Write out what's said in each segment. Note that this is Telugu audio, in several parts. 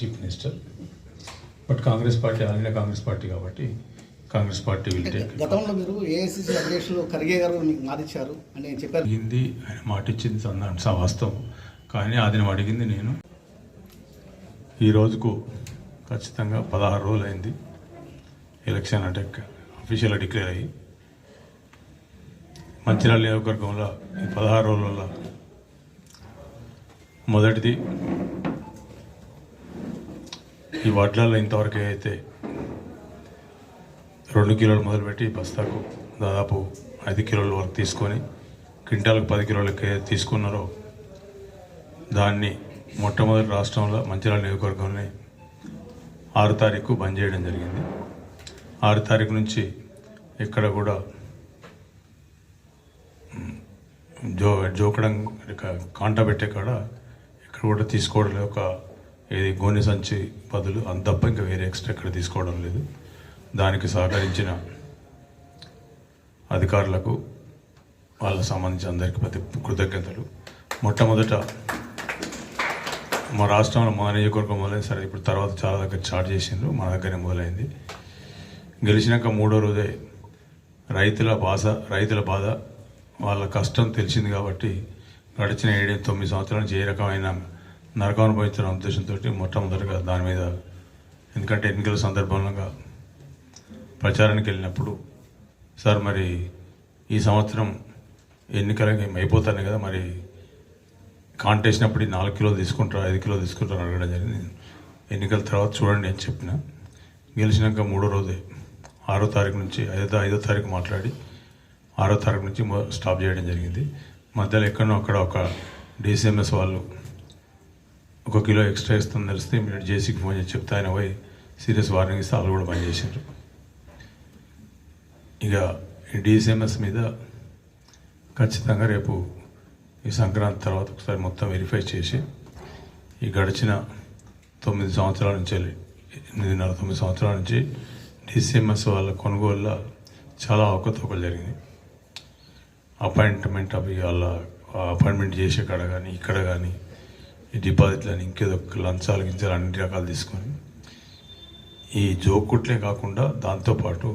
Chief minister but Congress party all India Congress party కాబట్టి కాంగ్రెస్ పార్టీ విల్ టేక్ గతంలో మీరు ఏఐసిసి అధ్యక్షులు ఖర్గే గారు మీకు మాటిచ్చారు అని నేను చెప్పారు అడిగింది ఆయన మాట ఇచ్చింది అన్న వాస్తవం. కానీ అది అడిగింది నేను. ఈ రోజుకు ఖచ్చితంగా పదహారు రోజులు అయింది ఎలక్షన్ అంటే అఫీషియల్గా డిక్లేర్ అయ్యి. మంచిర్యాల నియోజకవర్గంలో ఈ పదహారు రోజులలో మొదటిది ఈ వడ్లలో ఇంతవరకు అయితే రెండు కిలోలు మొదలుపెట్టి బస్తాకు దాదాపు ఐదు కిలోల వరకు తీసుకొని క్వింటాలకు పది కిలోలకి తీసుకున్నారో దాన్ని మొట్టమొదటి రాష్ట్రంలో మంచిర్యాల నియోజకవర్గంని ఆరు తారీఖు బంద్ చేయడం జరిగింది. ఆరు తారీఖు నుంచి ఇక్కడ కూడా జో జోకడం కాంట పెట్టే కాడ ఇక్కడ కూడా తీసుకోవడం ఒక ఏది గోనె సంచి బదులు అంత తప్ప ఇంకా వేరే ఎక్స్ట్రా ఇక్కడ తీసుకోవడం లేదు. దానికి సహకరించిన అధికారులకు వాళ్ళకు సంబంధించి అందరికీ ప్రతి కృతజ్ఞతలు. మొట్టమొదట మా రాష్ట్రంలో మా నియోజకవర్గం మొదలైంది సరే ఇప్పుడు తర్వాత చాలా దగ్గర చార్జ్ చేసిండ్రు మా దగ్గరనే మొదలైంది. గెలిచినాక మూడో రోజే రైతుల బాధ రైతుల బాధ వాళ్ళ కష్టం తెలిసింది కాబట్టి గడిచిన ఏడు తొమ్మిది సంవత్సరాల నుంచి ఏ రకమైన నరకం అనుభవించిన ఉద్దేశంతో మొట్టమొదటిగా దాని మీద ఎందుకంటే ఎన్నికల సందర్భంగా ప్రచారానికి వెళ్ళినప్పుడు సార్ మరి ఈ సంవత్సరం ఎన్నికలకి అయిపోతాను కదా మరి కాంటేసినప్పుడు నాలుగు కిలో తీసుకుంటారు ఐదు కిలో తీసుకుంటారు అడగడం జరిగింది. ఎన్నికల తర్వాత చూడండి అని చెప్పిన. గెలిచినాక మూడో రోజే ఆరో తారీఖు నుంచి ఐదో ఐదో తారీఖు మాట్లాడి ఆరో తారీఖు నుంచి స్టాప్ చేయడం జరిగింది. మధ్యలో ఎక్కడో అక్కడ ఒక డిసిఎంఎస్ వాళ్ళు ఒక కిలో ఎక్స్ట్రా ఇస్తుందని తెలిస్తే మీరు జేసీకి ఫోన్ చేసి చెప్తే ఆయన పోయి సీరియస్ వార్నింగ్ ఇస్తే వాళ్ళు కూడా పనిచేశారు ఇక ఈ డిసిఎంఎస్ మీద ఖచ్చితంగా రేపు ఈ సంక్రాంతి తర్వాత ఒకసారి మొత్తం వెరిఫై చేసి ఈ గడిచిన తొమ్మిది సంవత్సరాల నుంచి ఎనిమిదిన్నర తొమ్మిది సంవత్సరాల నుంచి డిసిఎంఎస్ వాళ్ళ కొనుగోలులో చాలా అవకతవకలు జరిగింది అపాయింట్మెంట్ అవి వాళ్ళ అపాయింట్మెంట్ చేసే కాడ కానీ ఇక్కడ కానీ ఈ డిపాజిట్లని ఇంకేదో లంచాలు గించాలు అన్ని రకాలు తీసుకొని ఈ జోకుట్లే కాకుండా దాంతోపాటు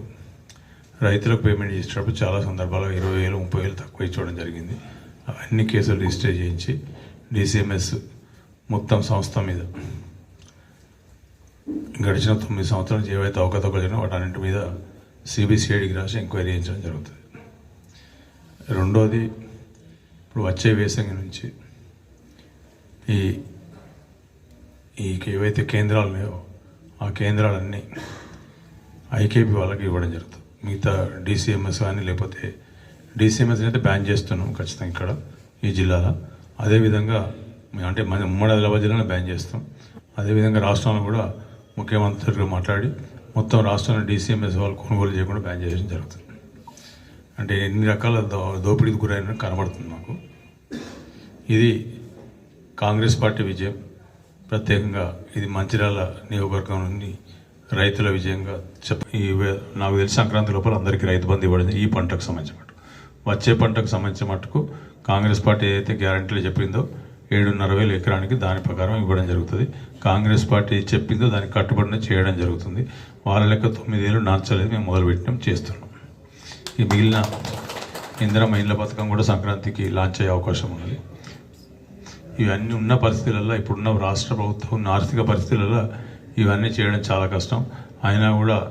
రైతులకు పేమెంట్ చేసేటప్పుడు చాలా సందర్భాల్లో ఇరవై వేలు ముప్పై వేలు తక్కువ ఇచ్చడం జరిగింది. అవన్నీ కేసులు రిజిస్టర్ చేయించి డిసిఎంఎస్ మొత్తం సంస్థ మీద గడిచిన తొమ్మిది సంవత్సరాలు ఏవైతే అవకతవకలు జరిగినా వాటన్నింటి మీద సిబిసిఐడికి రాసి ఎంక్వైరీ చేయించడం జరుగుతుంది. రెండోది ఇప్పుడు వచ్చే వేసంగి నుంచి ఈ ఈ ఏవైతే కేంద్రాలు ఉన్నాయో ఆ కేంద్రాలన్నీ ఐకేపీ వాళ్ళకి ఇవ్వడం జరుగుతుంది. మిగతా డీసీఎంఎస్ కానీ లేకపోతే డీసీఎంఎస్ అయితే బ్యాన్ చేస్తున్నాం ఖచ్చితంగా ఇక్కడ ఈ జిల్లాలో. అదేవిధంగా మేము అంటే మన ఉమ్మడి ఆదిలాబాద్ జిల్లాలో బ్యాన్ చేస్తాం. అదేవిధంగా రాష్ట్రంలో కూడా ముఖ్యమంత్రిగా మాట్లాడి మొత్తం రాష్ట్రంలో డీసీఎంఎస్ వాళ్ళు కొనుగోలు చేయకుండా బ్యాన్ చేయడం జరుగుతుంది. అంటే ఎన్ని రకాల దో దోపిడీకి గురైన కనబడుతుంది మాకు. ఇది కాంగ్రెస్ పార్టీ విజయం ప్రత్యేకంగా ఇది మంచిర్యాల నియోజకవర్గం నుండి రైతుల విజయంగా చెప్ప ఈ నాకు తెలిసి సంక్రాంతి లోపల అందరికీ రైతు బంధు ఇవ్వడం ఈ పంటకు సంబంధించిన మటుకు. వచ్చే పంటకు సంబంధించిన మటుకు కాంగ్రెస్ పార్టీ ఏదైతే గ్యారంటీలు చెప్పిందో ఏడున్నర వేలు ఎకరానికి దాని ప్రకారం ఇవ్వడం జరుగుతుంది. కాంగ్రెస్ పార్టీ చెప్పిందో దానికి కట్టుబడిన చేయడం జరుగుతుంది. వాళ్ళ లెక్క తొమ్మిదేళ్ళు నాంచలేదు మేము మొదలుపెట్టినాం చేస్తున్నాం. ఈ మిగిలిన ఇందిరా మహిళల పథకం కూడా సంక్రాంతికి లాంచ్ అయ్యే అవకాశం ఉన్నది. ఇవన్నీ ఉన్న పరిస్థితులలో ఇప్పుడున్న రాష్ట్ర ప్రభుత్వం ఉన్న ఆర్థిక పరిస్థితులలో ఇవన్నీ చేయడం చాలా కష్టం. అయినా కూడా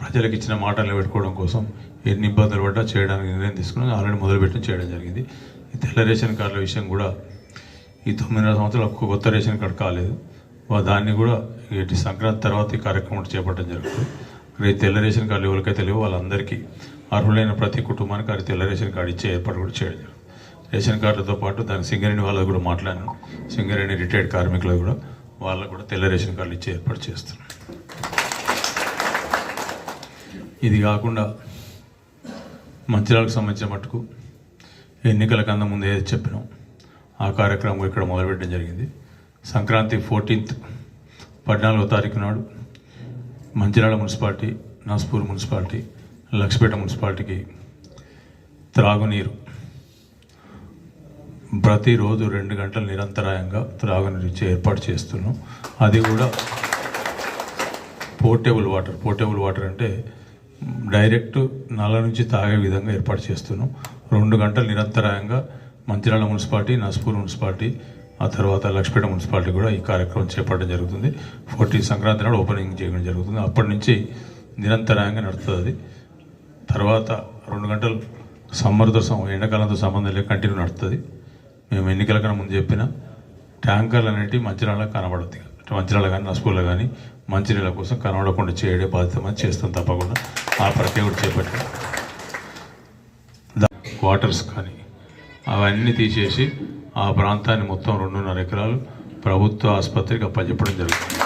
ప్రజలకు ఇచ్చిన మాట నిలబెట్టుకోవడం కోసం ఎన్ని ఇబ్బందులు పడ్డా చేయడానికి నిర్ణయం తీసుకుని ఆల్రెడీ మొదలుపెట్టడం చేయడం జరిగింది. ఈ తెల్ల రేషన్ కార్డుల విషయం కూడా ఈ తొమ్మిదిన్నర సంవత్సరాలు ఒక్క కొత్త రేషన్ కార్డు కాలేదు. వా- దాన్ని కూడా ఇటు సంక్రాంతి తర్వాత ఈ కార్యక్రమం చేపట్టడం జరుగుతుంది. రేపు తెల్ల రేషన్ కార్డులు ఎవరికైతే లేవో వాళ్ళందరికీ అర్హులైన ప్రతి కుటుంబానికి అది తెల్ల రేషన్ కార్డు ఇచ్చే ఏర్పాటు కూడా చేయడం జరుగుతుంది. రేషన్ కార్డులతో పాటు దానికి సింగరేణి వాళ్ళకు కూడా మాట్లాడాను. సింగరేణి రిటైర్డ్ కార్మికులకు కూడా వాళ్ళకు కూడా తెల్ల రేషన్ కార్డులు ఇచ్చి ఏర్పాటు చేస్తున్నాం ఇది కాకుండా మంచిర్యాలకు సంబంధించిన మటుకు ఎన్నికల కన్నా ముందే చెప్పినాం. ఆ కార్యక్రమం ఇక్కడ మొదలుపెట్టడం జరిగింది. సంక్రాంతి ఫోర్టీన్త్ పద్నాలుగో తారీఖు నాడు మంచిర్యాల మున్సిపాలిటీ నాస్పూర్ మున్సిపాలిటీ లక్ష్మీపేట మున్సిపాలిటీకి త్రాగునీరు ప్రతిరోజు రెండు గంటలు నిరంతరాయంగా త్రాగునీరు ఇచ్చే ఏర్పాటు చేస్తున్నాం. అది కూడా పోర్టబుల్ వాటర్. పోర్టబుల్ వాటర్ అంటే డైరెక్ట్ నల్ల నుంచి తాగే విధంగా ఏర్పాటు చేస్తున్నాం. రెండు గంటలు నిరంతరాయంగా మంచిర్యాల మున్సిపాలిటీ నస్పూర్ మున్సిపాలిటీ ఆ తర్వాత లక్ష్మీపేట మున్సిపాలిటీ కూడా ఈ కార్యక్రమం చేపట్టడం జరుగుతుంది. ఫోర్టీ సంక్రాంతి నాడు ఓపెనింగ్ చేయడం జరుగుతుంది. అప్పటి నుంచి నిరంతరాయంగా నడుస్తుంది అది. తర్వాత రెండు గంటలు సమ్మర్తో సం- ఎండాకాలంతో సంబంధం లేక కంటిన్యూ నడుస్తుంది. మేము ఎన్నికల కన్నా ముందు చెప్పిన ట్యాంకర్లు అనేటివి మంచిర్యాల కనబడద్ది మంచిర్యాల కానీ నస్పూర్లో కానీ మంచినీళ్ళ కోసం కనబడకుండా చేయడే బాధ్యత మనం చేస్తాం తప్పకుండా. ఆ ప్రక్రియ కూడా చేపట్టాం. దా- వాటర్స్ కానీ అవన్నీ తీసేసి ఆ ప్రాంతాన్ని మొత్తం రెండున్నర ఎకరాలు ప్రభుత్వ ఆసుపత్రికి అప్పచెప్పడం జరుగుతుంది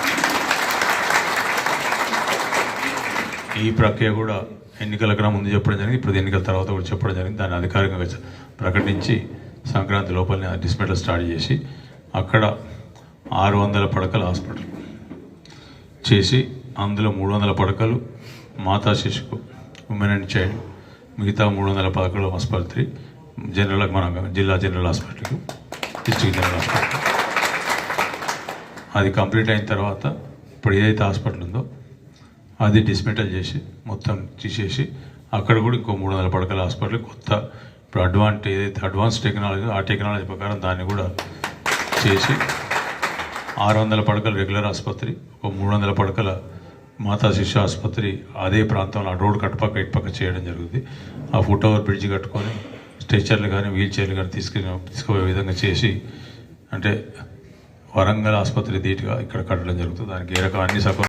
ఈ ప్రక్రియ కూడా ఎన్నికల కన్నా ముందు చెప్పడం జరిగింది. ఇప్పుడు ఎన్నికల తర్వాత కూడా చెప్పడం జరిగింది. దాన్ని అధికారికంగా ప్రకటించి సంక్రాంతి లోపలనే డిస్మెటల్ స్టార్ట్ చేసి అక్కడ ఆరు వందల పడకల హాస్పిటల్ చేసి అందులో మూడు వందల పడకలు మాతా శిశుకు ఉమెన్ అండ్ చైల్డ్ మిగతా మూడు వందల పడకలు ఆసుపత్రి జనరల్ మన జిల్లా జనరల్ హాస్పిటల్కు డిస్ట్రిక్ట్ జనరల్ హాస్పిటల్ అది కంప్లీట్ అయిన తర్వాత ఇప్పుడు ఏదైతే హాస్పిటల్ ఉందో అది డిస్మెంటల్ చేసి మొత్తం తీసేసి అక్కడ కూడా ఇంకో మూడు వందల పడకల హాస్పిటల్ కొత్త ఇప్పుడు అడ్వాన్స్ ఏదైతే అడ్వాన్స్ టెక్నాలజీ ఆ టెక్నాలజీ ప్రకారం దాన్ని కూడా చేసి ఆరు వందల పడకల రెగ్యులర్ ఆసుపత్రి ఒక మూడు వందల పడకల మాతా శిశు ఆసుపత్రి అదే ప్రాంతంలో ఆ రోడ్ కట్టుపక్క ఇటుపక్క చేయడం జరుగుతుంది ఆ ఫుట్ ఓవర్ బ్రిడ్జ్ కట్టుకొని స్ట్రెచర్లు కానీ వీల్ చైర్లు కానీ తీసుకుని తీసుకుపోయే విధంగా చేసి అంటే వరంగల్ ఆసుపత్రి ధీటుగా ఇక్కడ కట్టడం జరుగుతుంది. దానికి ఏ రకం అన్ని సకం